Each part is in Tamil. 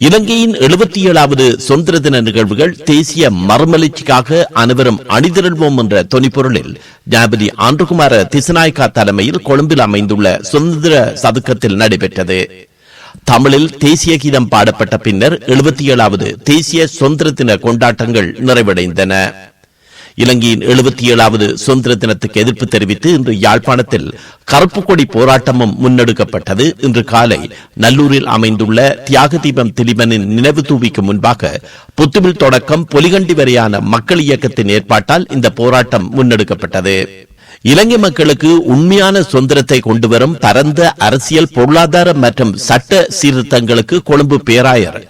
இலங்கையின் எழுபத்தி ஏழாவது சுதந்திர தின நிகழ்வுகள் தேசிய மறுமலர்ச்சிக்காக அனைவரும் அணிதிரள்வோம் என்ற தொனிப்பொருளில் ஜனாபதி ஆண்டுகுமார திசநாயக்கா தலைமையில் கொழும்பில் அமைந்துள்ள சுதந்திர சதுக்கத்தில் நடைபெற்றது. தமிழில் தேசிய கீதம் பாடப்பட்ட பின்னர் எழுபத்தி ஏழாவது தேசிய சுதந்திர தின கொண்டாட்டங்கள் நிறைவடைந்தன. இலங்கையின் எழுபத்தி ஏழாவது சுதந்திர தினத்துக்கு எதிர்ப்பு தெரிவித்து இன்று யாழ்ப்பாணத்தில் கருப்பு கொடி போராட்டமும் முன்னெடுக்கப்பட்டது. இன்று காலை நல்லூரில் அமைந்துள்ள தியாக தீபம் திலிமனின் நினைவு தூவிக்கு முன்பாக புத்துவில் தொடக்கம் பொலிகண்டி வரையான மக்கள் இயக்கத்தின் ஏற்பாட்டால் இந்த போராட்டம் முன்னெடுக்கப்பட்டது. இலங்கை மக்களுக்கு உண்மையான சுதந்திரத்தை கொண்டுவரும் பரந்த அரசியல் பொருளாதார மற்றும் சட்ட சீர்திருத்தங்களுக்கு கொழும்பு பேராயர்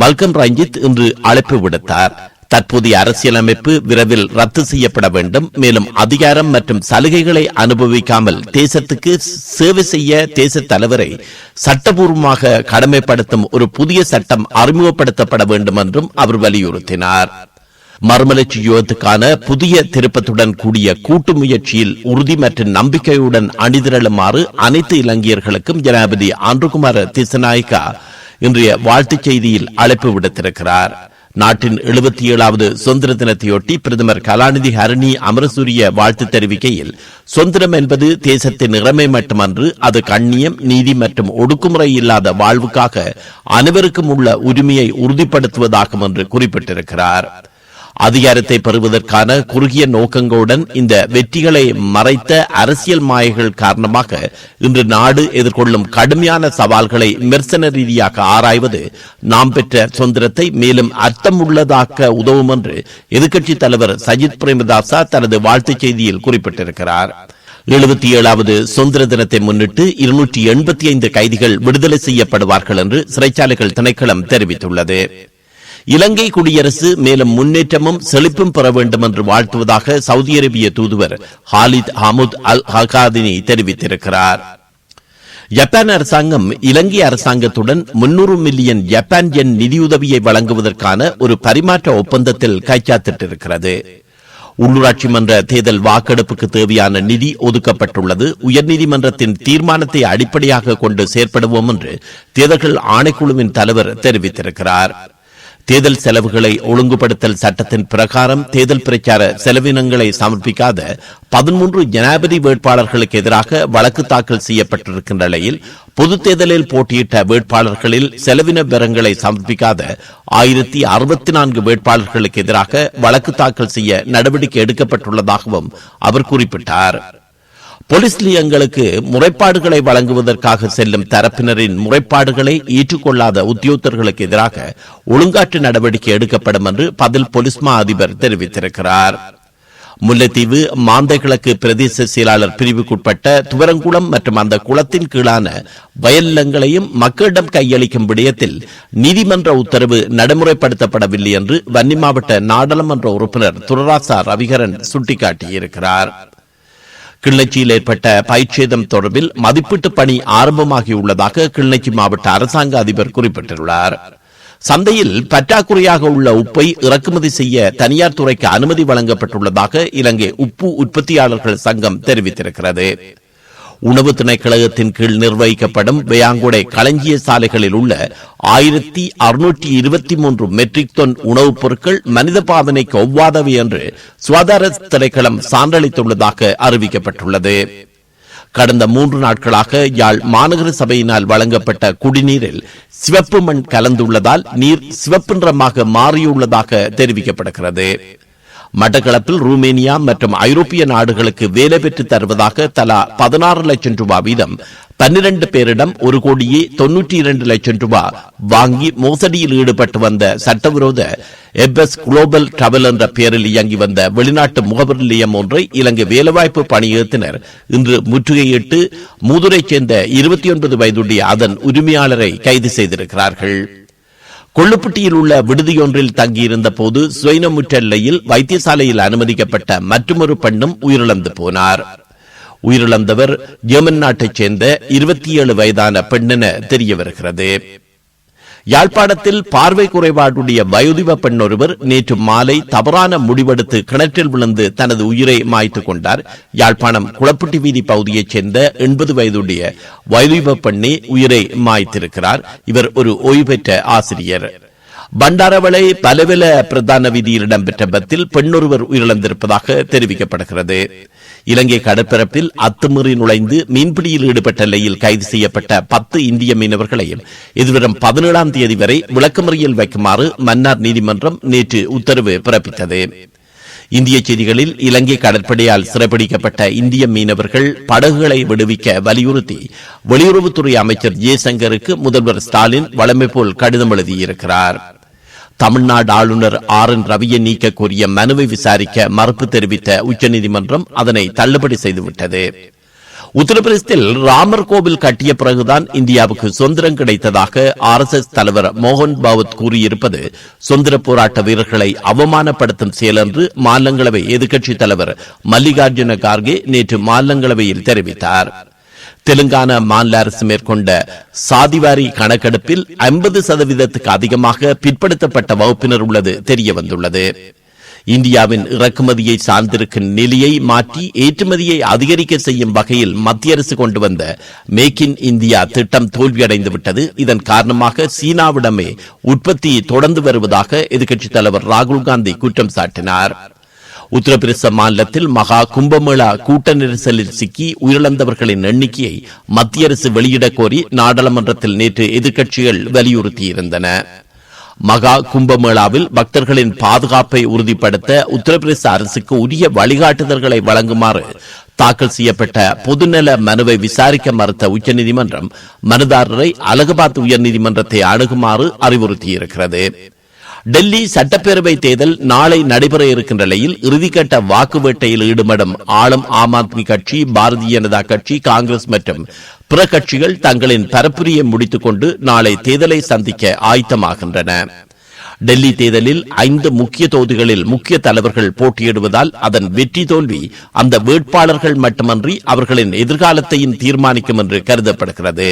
மல்கம் ரஞ்சித் இன்று அழைப்பு விடுத்தார். தற்போதைய அரசியலமைப்பு விரைவில் ரத்து செய்யப்பட வேண்டும். மேலும் அதிகாரம் மற்றும் சலுகைகளை அனுபவிக்காமல் தேசத்துக்கு சேவை செய்ய தேச தலைவரை சட்டபூர்வமாக கடமைப்படுத்தும் ஒரு புதிய சட்டம் அறிமுகப்படுத்தப்பட வேண்டும் என்றும் அவர் வலியுறுத்தினார். மறுமலர்ச்சி யுகத்துக்கான புதிய திருப்பத்துடன் கூடிய கூட்டு முயற்சியில் உறுதி மற்றும் நம்பிக்கையுடன் அணிதிரளுமாறு அனைத்து இலங்கையர்களுக்கும் ஜனாபதி ஆண்டுகுமார திசநாயக்கா இன்றைய வாழ்த்துச் செய்தியில் அழைப்பு விடுத்திருக்கிறார். நாட்டின் எழுபத்தி ஏழாவது சுதந்திர தினத்தையொட்டி பிரதமர் கலாநிதி ஹரணி அமரசூரிய வாழ்த்து தெரிவிக்கையில் சுதந்திரம் என்பது தேசத்தின் இறமை மட்டுமன்று அது கண்ணியம் நீதி மற்றும் ஒடுக்குமுறை இல்லாத வாழ்வுக்காக அனைவருக்கும் உள்ள உரிமையை உறுதிப்படுத்துவதாகும் என்று குறிப்பிட்டிருக்கிறார். அதிகாரத்தை பெறுவதற்கான குறுகிய நோக்கங்களுடன் இந்த வெற்றிகளை மறைத்த அரசியல் மாயைகள் காரணமாக இன்று நாடு எதிர்கொள்ளும் கடுமையான சவால்களை விமர்சன ரீதியாக ஆராய்வது நாம் பெற்ற சுதந்திரத்தை மேலும் அர்த்தம் உள்ளதாக்க உதவும் என்று எதிர்க்கட்சித் தலைவர் சஜித் பிரேமதாசா தனது வாழ்த்துச் செய்தியில் குறிப்பிட்டிருக்கிறார். எழுபத்தி ஏழாவது சுதந்திர தினத்தை முன்னிட்டு இருநூற்றி எண்பத்தி ஐந்து கைதிகள் விடுதலை செய்யப்படுவார்கள் என்று சிறைச்சாலைகள் திணைக்களம் தெரிவித்துள்ளது. இலங்கை குடியரசு மேலும் முன்னேற்றமும் செழிப்பும் பெற வேண்டும் என்று வாழ்த்துவதாக சவுதி அரேபிய தூதுவர் ஹாலித் ஹமுத் அல் ஹகாதினி தெரிவித்திருக்கிறார். ஜப்பான் அரசாங்கம் இலங்கை அரசாங்கத்துடன் முன்னூறு மில்லியன் ஜப்பான் என் நிதியுதவியை வழங்குவதற்கான ஒரு பரிமாற்ற ஒப்பந்தத்தில் கைச்சாத்திட்டிருக்கிறது. உள்ளூராட்சி மன்ற தேர்தல் வாக்கெடுப்புக்கு தேவையான நிதி ஒதுக்கப்பட்டுள்ளது. உயர்நீதிமன்றத்தின் தீர்மானத்தை அடிப்படையாக கொண்டு செயற்படுவோம் என்று தேர்தல்கள் ஆணைக்குழுவின் தலைவர் தெரிவித்திருக்கிறார். தேர்தல் செலவுகளை ஒழுங்குபடுத்தல் சட்டத்தின் பிரகாரம் தேர்தல் பிரச்சார செலவினங்களை சமர்ப்பிக்காத பதிமூன்று ஜனாதிபதி வேட்பாளர்களுக்கு எதிராக வழக்கு தாக்கல் செய்யப்பட்டிருக்கின்ற நிலையில் பொது தேர்தலில் போட்டியிட்ட வேட்பாளர்களில் செலவின விவரங்களை சமர்ப்பிக்காத ஆயிரத்தி அறுபத்தி நான்கு வேட்பாளர்களுக்கு எதிராக வழக்கு தாக்கல் செய்ய நடவடிக்கை எடுக்கப்பட்டுள்ளதாகவும் அவர் குறிப்பிட்டார். போலீஸ் நிலையங்களுக்கு முறைப்பாடுகளை வழங்குவதற்காக செல்லும் தரப்பினரின் முறைப்பாடுகளை ஏற்றுக்கொள்ளாத உத்தியோகர்களுக்கு எதிராக ஒழுங்காற்று நடவடிக்கை எடுக்கப்படும் என்று பதில் போலீஸ் மா அதிபர் தெரிவித்திருக்கிறார். முல்லைத்தீவு மாந்தைகிழக்கு பிரதேச செயலாளர் பிரிவுக்குட்பட்ட துவரங்குளம் மற்றும் அந்த குளத்தின் கீழான வயல்லங்களையும் மக்களிடம் கையளிக்கும் விடயத்தில் நீதிமன்ற உத்தரவு நடைமுறைப்படுத்தப்படவில்லை என்று வன்னி மாவட்ட நாடாளுமன்ற உறுப்பினர் துரராசா ரவிகரன் சுட்டிக்காட்டியிருக்கிறார். கிள்ளச்சியில் ஏற்பட்ட பயிற்சேதம் தொடர்பில் மதிப்பீட்டு பணி ஆரம்பமாகியுள்ளதாக கிள்ளச்சி மாவட்ட அரசாங்க அதிபர் குறிப்பிட்டுள்ளார். சந்தையில் பற்றாக்குறையாக உள்ள உப்பை இறக்குமதி செய்ய தனியார் துறைக்கு அனுமதி வழங்கப்பட்டுள்ளதாக இலங்கை உப்பு உற்பத்தியாளர்கள் சங்கம் தெரிவித்திருக்கிறது. உணவு திணைக்கழகத்தின் கீழ் நிர்வகிக்கப்படும் வேயாங்குடை களஞ்சிய சாலைகளில் உள்ள ஆயிரத்தி அறுநூற்றி இருபத்தி மூன்று மெட்ரிக் டன் உணவுப் பொருட்கள் மனித பாவனைக்கு ஒவ்வாதவை என்று சுகாதார திணைக்களம் சான்றளித்துள்ளதாக அறிவிக்கப்பட்டுள்ளது. கடந்த மூன்று நாட்களாக யாழ் மாநகர சபையினால் வழங்கப்பட்ட குடிநீரில் சிவப்பு மண் கலந்துள்ளதால் நீர் சிவப்பு நிறமாக மாறியுள்ளதாக தெரிவிக்கப்படுகிறது. மட்டக்களப்பில் ரூமேனியா மற்றும் ஐரோப்பிய நாடுகளுக்கு வேலை பெற்று தருவதாக தலா பதினாறு லட்சம் ரூபாய் வீதம். பன்னிரண்டு பேரிடம் ஒரு கோடியே தொன்னூற்றி இரண்டு லட்சம் ரூபாய் வாங்கி மோசடியில் ஈடுபட்டு வந்த சட்டவிரோத எப்எஸ் குளோபல் டிராவல் என்ற பெயரில் இயங்கி வந்த வெளிநாட்டு முகவர் நிலையம் ஒன்றை இலங்கை வேலைவாய்ப்பு பணியகத்தினர் இன்று முற்றுகையிட்டு மூதுரை சேர்ந்த இருபத்தி ஒன்பது வயதுடைய அதன் உரிமையாளரை கைது செய்திருக்கிறார்கள். கொள்ளுப்பட்டியில் உள்ள விடுதியொன்றில் தங்கியிருந்த போது சுயனமுற்ற நிலையில் வைத்தியசாலையில் அனுமதிக்கப்பட்ட மற்றொரு பெண்ணும் உயிரிழந்து போனார். உயிரிழந்தவர் ஜெர்மன் நாட்டைச் சேர்ந்த இருபத்தி ஏழு வயதான பெண்ணென தெரிய வருகிறது யாழ்ப்பாணத்தில் பார்வை குறைபாடுடைய வயோதிப பெண் ஒருவர் நேற்று மாலை தவறான முடிவெடுத்து கிணற்றில் விழுந்து தனது உயிரை மாய்த்துக் கொண்டார். யாழ்ப்பாணம் குளப்பட்டி வீதி பகுதியைச் சேர்ந்த எண்பது வயதுடைய வயோதிப பெண்ணே உயிரை மாய்த்திருக்கிறார். இவர் ஒரு ஓய்வு பெற்ற ஆசிரியர். பண்டாரவளை பலவில பிரதான வீதியில் இடம்பெற்ற பத்தில் பெண்ணொருவர் உயிரிழந்திருப்பதாக தெரிவிக்கப்படுகிறது. இலங்கை கடற்பரப்பில் அத்துமீறி நுழைந்து மீன்பிடியில் ஈடுபட்ட நிலையில் கைது செய்யப்பட்ட பத்து இந்திய மீனவர்களையும் எதிர்வரும் பதினேழாம் தேதி வரை விளக்கமறியல் வைக்குமாறு மன்னார் நீதிமன்றம் நேற்று உத்தரவு பிறப்பித்தது. இந்திய செய்திகளில் இலங்கை கடற்படையால் சிறைப்பிடிக்கப்பட்ட இந்திய மீனவர்கள் படகுகளை விடுவிக்க வலியுறுத்தி வெளியுறவுத்துறை அமைச்சர் ஜெய்சங்கருக்கு முதல்வர் ஸ்டாலின் வளமை போல் கடிதம் எழுதியிருக்கிறார். தமிழ்நாடு ஆளுநர் ஆர் என் ரவியை நீக்க கோரிய மனுவை விசாரிக்க மறுப்பு தெரிவித்த உச்சநீதிமன்றம் அதனை தள்ளுபடி செய்துவிட்டது. உத்தரப்பிரதேசத்தில் ராமர் கோவில் கட்டிய பிறகுதான் இந்தியாவுக்கு சுதந்திரம் கிடைத்ததாக ஆர் எஸ் எஸ் தலைவர் மோகன் பாவத் கூறியிருப்பது சுதந்திர போராட்ட வீரர்களை அவமானப்படுத்தும் செயல் என்று மாநிலங்களவை எதிர்க்கட்சித் தலைவர் மல்லிகார்ஜுன கார்கே நேற்று மாநிலங்களவையில் தெரிவித்தார். தெலுங்கானா மாநில அரசு மேற்கொண்ட சாதிவாரி கணக்கெடுப்பில் ஐம்பது சதவீதத்துக்கு அதிகமாக பிற்படுத்தப்பட்ட வகுப்பினர் உள்ளது தெரிய வந்துள்ளது. இந்தியாவின் இறக்குமதியை சார்ந்திருக்கும் நிலையை மாற்றி ஏற்றுமதியை அதிகரிக்க செய்யும் வகையில் மத்திய அரசு கொண்டு வந்த மேக் இன் இந்தியா திட்டம் தோல்வியடைந்து விட்டது. இதன் காரணமாக சீனாவிடமே உற்பத்தி தொடர்ந்து வருவதாக எதிர்க்கட்சித் தலைவர் ராகுல் காந்தி குற்றம் சாட்டினார். உத்தரப்பிரதேச மாநிலத்தில் மகா கும்பமேளா கூட்ட நெரிசலில் சிக்கி உயிரிழந்தவர்களின் எண்ணிக்கையை மத்திய அரசு வெளியிடக் கோரி நாடாளுமன்றத்தில் நேற்று எதிர்க்கட்சிகள் வலியுறுத்தியிருந்தன. மகா கும்பமேளாவில் பக்தர்களின் பாதுகாப்பை உறுதிப்படுத்த உத்தரப்பிரதேச அரசுக்கு உரிய வழிகாட்டுதல்களை வழங்குமாறு தாக்கல் செய்யப்பட்ட பொதுநல மனுவை விசாரிக்க மறுத்த உச்சநீதிமன்றம் மனுதாரரை அலகாபாத் உயர்நீதிமன்றத்தை அணுகுமாறு அறிவுறுத்தியிருக்கிறது. டெல்லி சட்டப்பேரவை தேர்தல் நாளை நடைபெற இருக்கின்ற நிலையில் இறுதிக்கட்ட வாக்கு வேட்டையில் ஈடுபடும் ஆளும் ஆம் ஆத்மி கட்சி பாரதிய ஜனதா கட்சி காங்கிரஸ் மற்றும் பிற கட்சிகள் தங்களின் பரப்புரையை முடித்துக் கொண்டு நாளை தேர்தலை சந்திக்க ஆயத்தமாகின்றன. டெல்லி தேர்தலில் ஐந்து முக்கிய தொகுதிகளில் முக்கிய தலைவர்கள் போட்டியிடுவதால் அதன் வெற்றி தோல்வி அந்த வேட்பாளர்கள் மட்டுமன்றி அவர்களின் எதிர்காலத்தையும் தீர்மானிக்கும் என்று கருதப்படுகிறது.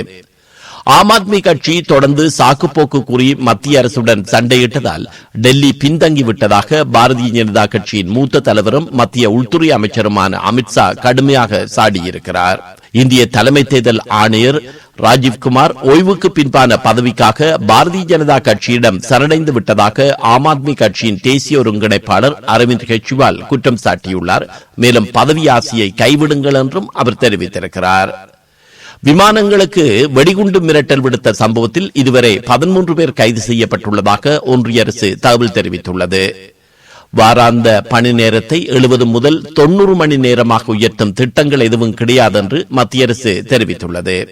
ஆம் ஆத்மி கட்சி தொடர்ந்து சாக்குப்போக்கு கூறி மத்திய அரசுடன் சண்டையிட்டதால் டெல்லி பின்தங்கிவிட்டதாக பாரதிய ஜனதா கட்சியின் மூத்த தலைவரும் மத்திய உள்துறை அமைச்சருமான அமித்ஷா கடுமையாக சாடியிருக்கிறார். இந்திய தலைமை தேர்தல் ஆணையர் ராஜீவ்குமார் ஓய்வுக்கு பின்பான பதவிக்காக பாரதிய ஜனதா கட்சியிடம் சரணடைந்து விட்டதாக ஆம் ஆத்மி கட்சியின் தேசிய ஒருங்கிணைப்பாளர் அரவிந்த் கெஜ்ரிவால் குற்றம் சாட்டியுள்ளார். மேலும் பதவி ஆசையை கைவிடுங்கள் என்றும் அவர் தெரிவித்திருக்கிறார். விமானங்களுக்கு வெடிகுண்டு மிரட்டல் விடுத்த சம்பவத்தில் இதுவரை பதிமூன்று பேர் கைது செய்யப்பட்டுள்ளதாக ஒன்றிய அரசு தகவல் தெரிவித்துள்ளது. வாராந்த பணி நேரத்தை எழுபது முதல் தொன்னூறு மணி நேரமாக உயர்த்தும் திட்டங்கள் எதுவும் கிடையாது என்று மத்திய அரசு தெரிவித்துள்ளது.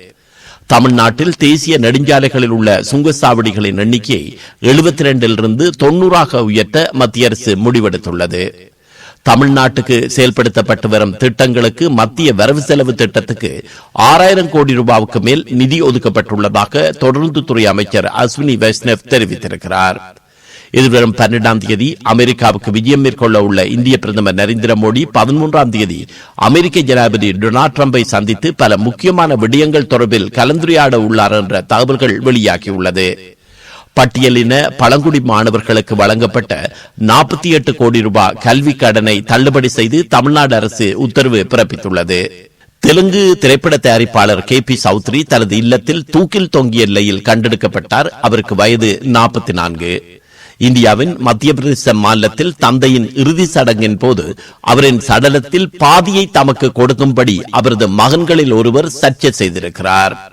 தமிழ்நாட்டில் தேசிய நெடுஞ்சாலைகளில் உள்ள சுங்கச்சாவடிகளின் எண்ணிக்கையை எழுபத்தி இரண்டிலிருந்து தொன்னூறாக உயர்த்த மத்திய அரசு முடிவெடுத்துள்ளது. தமிழ்நாட்டுக்கு செயல்படுத்தப்பட்டு வரும் திட்டங்களுக்கு மத்திய வரவு செலவு திட்டத்துக்கு ஆறாயிரம் கோடி ரூபாவுக்கு மேல் நிதி ஒதுக்கப்பட்டுள்ளதாக தொடர்ந்து துறை அமைச்சர் அஸ்வினி வைஷ்ணவ் தெரிவித்திருக்கிறார். எதிர்வரும் பன்னிரண்டாம் தேதி அமெரிக்காவுக்கு விஜயம் மேற்கொள்ள உள்ள இந்திய பிரதமர் நரேந்திர மோடி பதிமூன்றாம் தேதி அமெரிக்க ஜனாதிபதி டொனால்டு டிரம்பை சந்தித்து பல முக்கியமான விடயங்கள் தொடர்பில் கலந்துரையாட உள்ளார் என்ற தகவல்கள் வெளியாகியுள்ளது. பட்டியலின பழங்குடி மாணவர்களுக்கு வழங்கப்பட்ட நாற்பத்தி எட்டு கோடி ரூபாய் கல்வி கடனை தள்ளுபடி செய்து தமிழ்நாடு அரசு உத்தரவு பிறப்பித்துள்ளது. தெலுங்கு திரைப்பட தயாரிப்பாளர் கே பி சௌத்ரி தனது இல்லத்தில் தூக்கில் தொங்கிய நிலையில் கண்டெடுக்கப்பட்டார். அவருக்கு வயது நாற்பத்தி நான்கு. இந்தியாவின் மத்திய பிரதேச மாநிலத்தில் தந்தையின் இறுதி சடங்கின் போது அவரின் சடலத்தில் பாதியை தமக்கு கொடுக்கும்படி அவரது மகன்களில் ஒருவர் சர்ச்சை செய்திருக்கிறார்.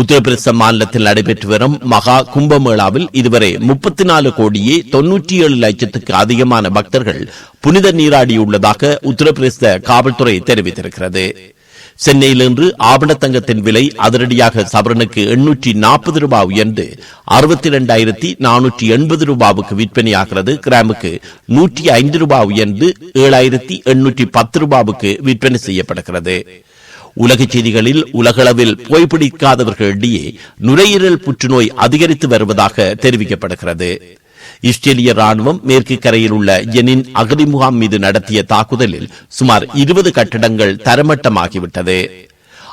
உத்தரப்பிரதேச மாநிலத்தில் நடைபெற்று வரும் மகா கும்பமேளாவில் இதுவரை முப்பத்தி நாலு கோடியே தொன்னூற்றி ஏழு லட்சத்துக்கு அதிகமான பக்தர்கள் புனித நீராடியுள்ளதாக உத்தரப்பிரதேச காவல்துறை தெரிவித்திருக்கிறது. சென்னையில் இன்று ஆபணத்தங்கத்தின் விலை அதிரடியாக சவரனுக்கு எண்ணூற்றி நாற்பது ரூபாய் உயர்ந்து அறுபத்தி இரண்டாயிரத்தி நானூற்றி எண்பது ரூபாவுக்கு விற்பனையாகிறது. கிராமுக்கு நூற்றி ஐந்து ரூபாய் உயர்ந்து ஏழாயிரத்தி எண்ணூற்றி பத்து ரூபாவுக்கு விற்பனை செய்யப்படுகிறது. உலகச் செய்திகளில் உலகளவில் புகைப்பிடிக்காதவர்களிடையே நுரையீரல் புற்றுநோய் அதிகரித்து வருவதாக தெரிவிக்கப்படுகிறது. இஸ்ரேலிய ராணுவம் மேற்கு கரையில் உள்ள ஜெனின் அகதி முகாம் மீது நடத்திய தாக்குதலில் சுமார் இருபது கட்டடங்கள் தரமட்டமாகிவிட்டது.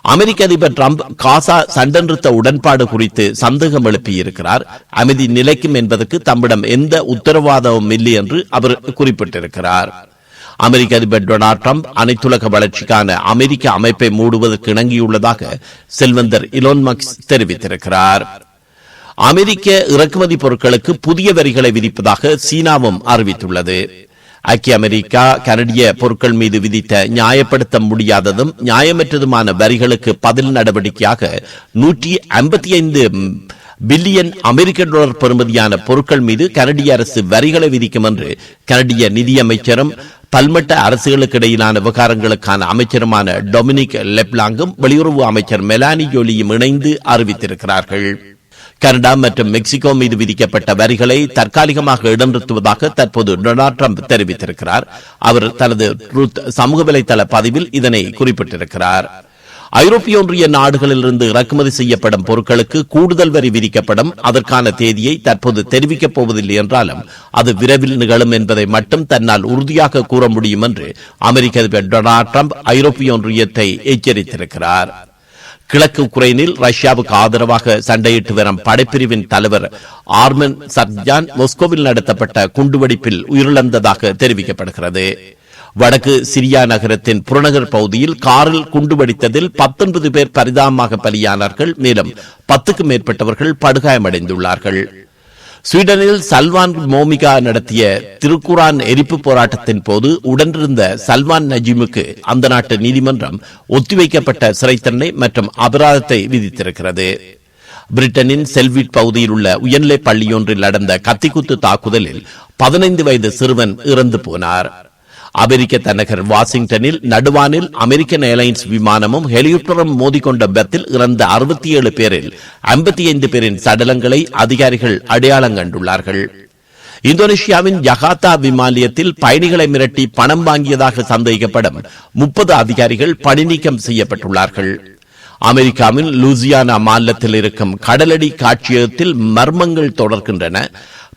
அமெரிக்க அதிபர் டிரம்ப் காசா சண்டை நிறுத்த உடன்பாடு குறித்து சந்தேகம் எழுப்பியிருக்கிறார். அமைதி நிலைக்கும் என்பதற்கு தம்மிடம் எந்த உத்தரவாதமும் இல்லை என்று அவர் குறிப்பிட்டிருக்கிறார். அமெரிக்க அதிபர் டொனால்ட் ட்ரம்ப் அனைத்துலக வளர்ச்சிக்கான அமெரிக்க அமைப்பை மூடுவதற்கு இணங்கியுள்ளதாக செல்வந்தர் இலோன் மக்ஸ் தெரிவித்திருக்கிறார். அமெரிக்க இறக்குமதி பொருட்களுக்கு புதிய வரிகளை விதிப்பதாக சீனாவும் அறிவித்துள்ளது. ஐக்கிய அமெரிக்கா கனடிய பொருட்கள் மீது விதித்த நியாயப்படுத்த முடியாததும் நியாயமற்றதுமான வரிகளுக்கு பதில் நடவடிக்கையாக நூற்றி ஐம்பத்தி ஐந்து பில்லியன் அமெரிக்க டாலர் பெறுமதியான பொருட்கள் மீது கனடிய அரசு வரிகளை விதிக்கும் என்று கனடிய நிதியமைச்சரும் பல்மட்ட அரசுகளுக்கு இடையிலான விவகாரங்களுக்கான அமைச்சருமான டொமினிக் லெப்லாங்கும் வெளியுறவு அமைச்சர் மெலானி ஜோலியும் இணைந்து அறிவித்திருக்கிறார்கள். கனடா மற்றும் மெக்சிகோ மீது விதிக்கப்பட்ட வரிகளை தற்காலிகமாக இடநிறுத்துவதாக தற்போது டொனால்ட் ட்ரம்ப் தெரிவித்திருக்கிறார். அவர் தனது சமூக வலைதள பதிவில் இதனை குறிப்பிட்டிருக்கிறார். ஐரோப்பிய ஒன்றிய நாடுகளிலிருந்து இறக்குமதி செய்யப்படும் பொருட்களுக்கு கூடுதல் வரி விதிக்கப்படும். அதற்கான தேதியை தற்போது தெரிவிக்கப் போவதில்லை என்றாலும் அது விரைவில் நிகழும் என்பதை மட்டும் தன்னால் உறுதியாக கூற முடியும் என்று அமெரிக்க அதிபர் டொனால்ட் ட்ரம்ப் ஐரோப்பிய ஒன்றியத்தை எச்சரித்திருக்கிறார். கிழக்கு உக்ரைனில் ரஷ்யாவுக்கு ஆதரவாக சண்டையிட்டு வரும் படைப்பிரிவின் தலைவர் ஆர்மன் சர்ஜான் மொஸ்கோவில் நடத்தப்பட்ட குண்டுவெடிப்பில் உயிரிழந்ததாக தெரிவிக்கப்படுகிறது. வடக்கு சிரியா நகரத்தின் புறநகர் பகுதியில் காரில் குண்டு வெடித்ததில் பத்தொன்பது பேர் பரிதாபமாக பலியானார்கள். மேலும் பத்துக்கும் மேற்பட்டவர்கள் படுகாயமடைந்துள்ளார்கள். ஸ்வீடனில் சல்வான் மோமிகா நடத்திய திருக்குரான் எரிப்பு போராட்டத்தின் போது உடனிருந்த சல்வான் நஜீமுக்கு அந்த நாட்டு நீதிமன்றம் ஒத்திவைக்கப்பட்ட சிறை தண்டனை மற்றும் அபராதத்தை விதித்திருக்கிறது. பிரிட்டனின் செல்விட் பகுதியில் உள்ள உயர்நிலை பள்ளியொன்றில் நடந்த கத்திக்குத்து தாக்குதலில் பதினைந்து வயது சிறுவன் இறந்து போனார். அமெரிக்க தலைநகர் வாஷிங்டனில் நடுவானில் அமெரிக்கன் ஏர்லைன்ஸ் விமானமும் ஹெலிகாப்டரும் மோதிக்கொண்ட விபத்தில் இறந்த அறுபத்தி ஏழு பேரில் ஐம்பத்தி ஐந்து பேரின் சடலங்களை அதிகாரிகள் அடையாளம் கண்டுள்ளார்கள். இந்தோனேஷியாவின் ஜகாத்தா விமானியத்தில் பயணிகளை மிரட்டி பணம் வாங்கியதாக சந்தேகிக்கப்படும் முப்பது அதிகாரிகள் பணிநீக்கம் செய்யப்பட்டுள்ளார்கள். அமெரிக்காவின் லூசியானா மாநிலத்தில் இருக்கும் கடலடி காட்சியகத்தில் மர்மங்கள் தொடர்கின்றன.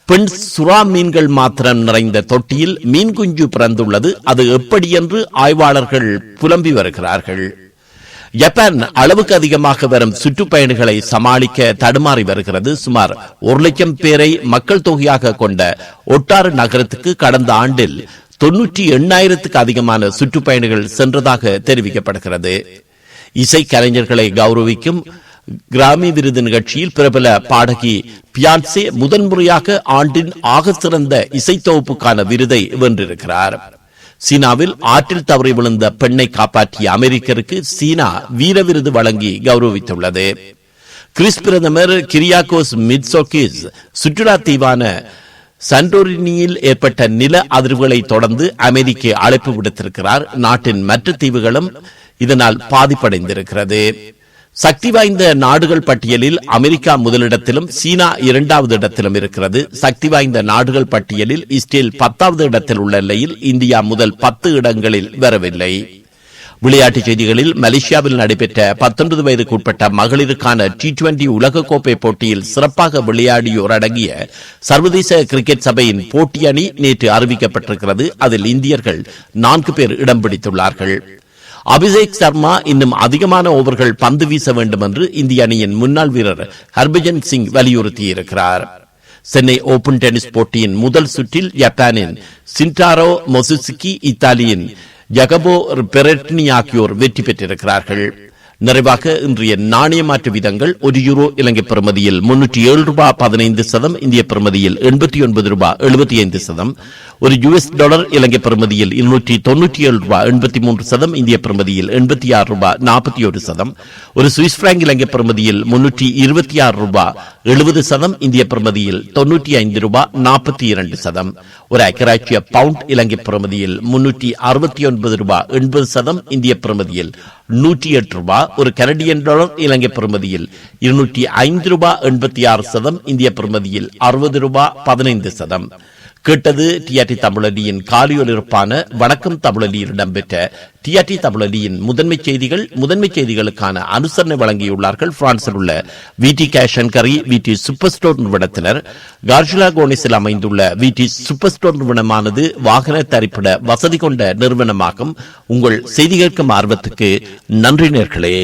பெண் சுறா மீன்கள் மாத்திரம் நிறைந்த தொட்டியில் மீன் குஞ்சு பிறந்துள்ளது. அது எப்படி என்று ஆய்வாளர்கள் புலம்பி வருகிறார்கள். ஜப்பான் அளவுக்கு அதிகமாக வரும் சுற்றுப்பயணிகளை சமாளிக்க தடுமாறி வருகிறது. சுமார் ஒரு லட்சம் பேரை மக்கள் தொகையாக கொண்ட ஒட்டாறு நகரத்துக்கு கடந்த ஆண்டில் தொன்னூற்றி எண்ணாயிரத்துக்கு அதிகமான சுற்றுப்பயணிகள் சென்றதாக தெரிவிக்கப்படுகிறது. இசை கலைஞர்களை கௌரவிக்கும் கிராமி விருது நிகழ்ச்சியில் பிரபல பாடகி பியான்சே முதன்முறையாக ஆண்டின் ஆக சிறந்த இசைத்தொகுப்புக்கான விருதை வென்றிருக்கிறார். சீனாவில் ஆற்றில் தவறி விழுந்த பெண்ணை காப்பாற்றிய அமெரிக்கருக்கு சீனா வீர விருது வழங்கி கௌரவித்துள்ளது. கிறிஸ் பிரதமர் கிரியாகோஸ் மிட்சோகிஸ் சுற்றுலா தீவான சண்டோரினியில் ஏற்பட்ட நில அதிர்வுகளை தொடர்ந்து அமெரிக்க அழைப்பு விடுத்திருக்கிறார். நாட்டின் மற்ற தீவுகளும் இதனால் பாதிப்படைந்திருக்கிறது. சக்தி வாய்ந்த நாடுகள் பட்டியலில் அமெரிக்கா முதலிடத்திலும் சீனா இரண்டாவது இடத்திலும் இருக்கிறது. சக்தி வாய்ந்த நாடுகள் பட்டியலில் இஸ்ரேல் பத்தாவது இடத்தில் உள்ள நிலையில் இந்தியா முதல் பத்து இடங்களில் வரவில்லை. விளையாட்டுச் செய்திகளில் மலேசியாவில் நடைபெற்ற பத்தொன்பது வயதுக்குட்பட்ட மகளிருக்கான டி டுவெண்டி உலகக்கோப்பை போட்டியில் சிறப்பாக விளையாடியோர் அடங்கிய சர்வதேச கிரிக்கெட் சபையின் போட்டி அணி நேற்று அறிவிக்கப்பட்டிருக்கிறது. அதில் இந்தியர்கள் நான்கு பேர் இடம் பிடித்துள்ளார்கள். அபிஷேக் சர்மா இன்னும் அதிகமான ஓவர்கள் பந்து வீச வேண்டும் என்று இந்திய அணியின் முன்னாள் வீரர் ஹர்பஜன் சிங் வலியுறுத்தியிருக்கிறார். சென்னை ஓபன் டென்னிஸ் போட்டியின் முதல் சுற்றில் ஜப்பானின் சின்டாரோ மொசுசுகி இத்தாலியின் ஜகபோ பெரட்னி ஆகியோர் வெற்றி பெற்றிருக்கிறார்கள். நிறைவாக இன்றைய நாணய மாற்று விதங்கள் ஒரு யூரோ இலங்கை பெறுமதியில் முன்னூற்றி ஏழு ரூபாய் பதினைந்து சதம் இந்திய பெறுமதியில் எண்பத்தி ஒன்பது ரூபாய் எழுபத்தி ஐந்து சதம் ஒரு யுஎஸ் டாலர் இலங்கை பெறுமதியில் இருநூற்றி தொன்னூற்றி ஏழு ரூபாய் எண்பத்தி மூன்று சதம் இந்திய பெறுமதியில் எண்பத்தி ஆறு ரூபாய் நாற்பத்தி ஒரு சதம். ஒரு சுவிஸ் பிராங்க் இலங்கை பெறுமதியில் முன்னூற்றி இருபத்தி ஆறு ரூபாய் எழுபது சதம் இந்திய பெறுமதியில் தொன்னூற்றி ஐந்து ரூபாய் நாற்பத்தி இரண்டு சதம். ஒரு ஐக்கராட்சிய பவுண்ட் இலங்கை பெறுமதியில் முன்னூற்றி அறுபத்தி ஒன்பது ரூபாய் எண்பது சதம் இந்திய பெறுமதியில் நூற்றி எட்டு ரூபாய். ஒரு கனடியன் டாலர் இலங்கை பெறுமதியில் இருநூற்றி ஐந்து ரூபாய் கேட்டது டிஆர்டி தமிழலியின் காலியொலிருப்பான வணக்கம் தமிழலியில் இடம்பெற்ற டிஆர்டி தமிழலியின் முதன்மை செய்திகள் முதன்மை செய்திகளுக்கான அனுசரணை வழங்கியுள்ளார்கள். பிரான்சில் உள்ள விடி கேஷ் அண்ட் கரி விடி சூப்பர் ஸ்டோர் நிறுவனத்தினர். கார்ஜிலா கோனிஸில் அமைந்துள்ள விடி சூப்பர் ஸ்டோர் நிறுவனமானது வாகன தரிப்பிட வசதி கொண்ட நிறுவனமாகும். உங்கள் செய்தி கேட்கும் ஆர்வத்துக்கு நன்றி நேர்களே.